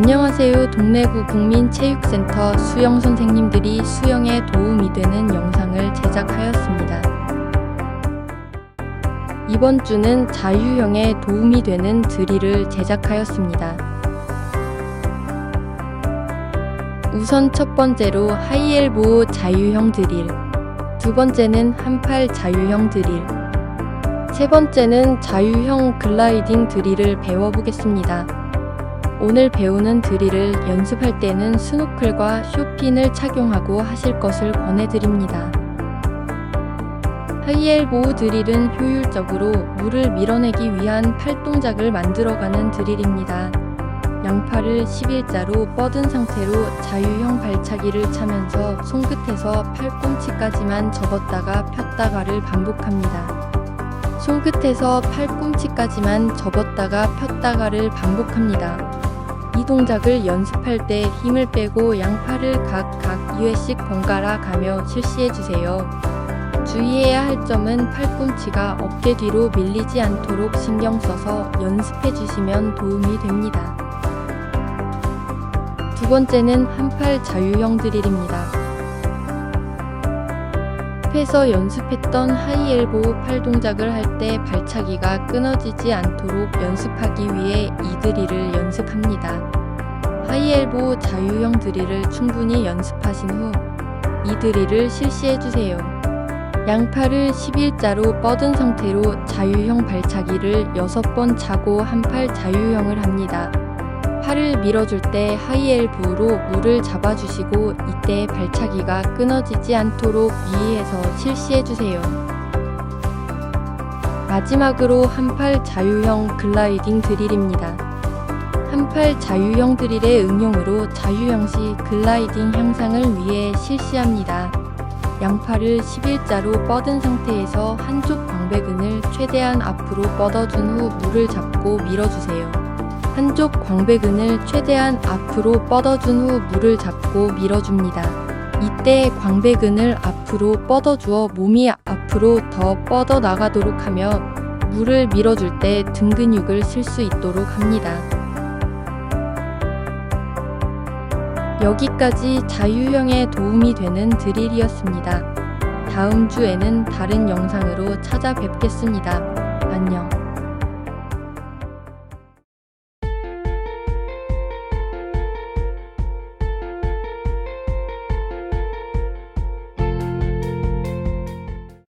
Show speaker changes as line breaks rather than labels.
안녕하세요. 동래구 국민체육센터 수영 선생님들이 수영에 도움이 되는 영상을 제작하였습니다. 이번 주는 자유형에 도움이 되는 드릴을 제작하였습니다. 우선 첫 번째로 하이엘보 자유형 드릴, 두 번째는 한팔 자유형 드릴, 세 번째는 자유형 글라이딩 드릴을 배워보겠습니다. 오늘 배우는 드릴을 연습할 때는 스노클과 쇼핀을 착용하고 하실 것을 권해드립니다. 하이엘보우 드릴은 효율적으로 물을 밀어내기 위한 팔 동작을 만들어가는 드릴입니다. 양팔을 11자로 뻗은 상태로 자유형 발차기를 차면서 손끝에서 팔꿈치까지만 접었다가 폈다가를 반복합니다. 손끝에서 팔꿈치까지만 접었다가 폈다가를 반복합니다. 이 동작을 연습할 때 힘을 빼고 양팔을 각각 2회씩 번갈아 가며 실시해 주세요. 주의해야 할 점은 팔꿈치가 어깨 뒤로 밀리지 않도록 신경 써서 연습해 주시면 도움이 됩니다. 두 번째는 한 팔 자유형 드릴입니다. 앞에서 연습했던 하이엘보 팔 동작을 할 때 발차기가 끊어지지 않도록 연습하기 위해 이 드릴을 연습합니다. 하이엘보 자유형 드릴을 충분히 연습하신 후 이 드릴을 실시해 주세요. 양팔을 11자로 뻗은 상태로 자유형 발차기를 6번 차고 한 팔 자유형을 합니다. 팔을 밀어줄 때 하이엘보로 물을 잡아주시고 이때 발차기가 끊어지지 않도록 유의해서 실시해주세요. 마지막으로 한팔 자유형 글라이딩 드릴입니다. 한팔 자유형 드릴의 응용으로 자유형식 글라이딩 향상을 위해 실시합니다. 양팔을 11자로 뻗은 상태에서 한쪽 광배근을 최대한 앞으로 뻗어준 후 물을 잡고 밀어주세요. 한쪽 광배근을 최대한 앞으로 뻗어준 후 물을 잡고 밀어줍니다. 이때 광배근을 앞으로 뻗어주어 몸이 앞으로 더 뻗어 나가도록 하며 물을 밀어줄 때 등 근육을 쓸 수 있도록 합니다. 여기까지 자유형에 도움이 되는 드릴이었습니다. 다음 주에는 다른 영상으로 찾아뵙겠습니다.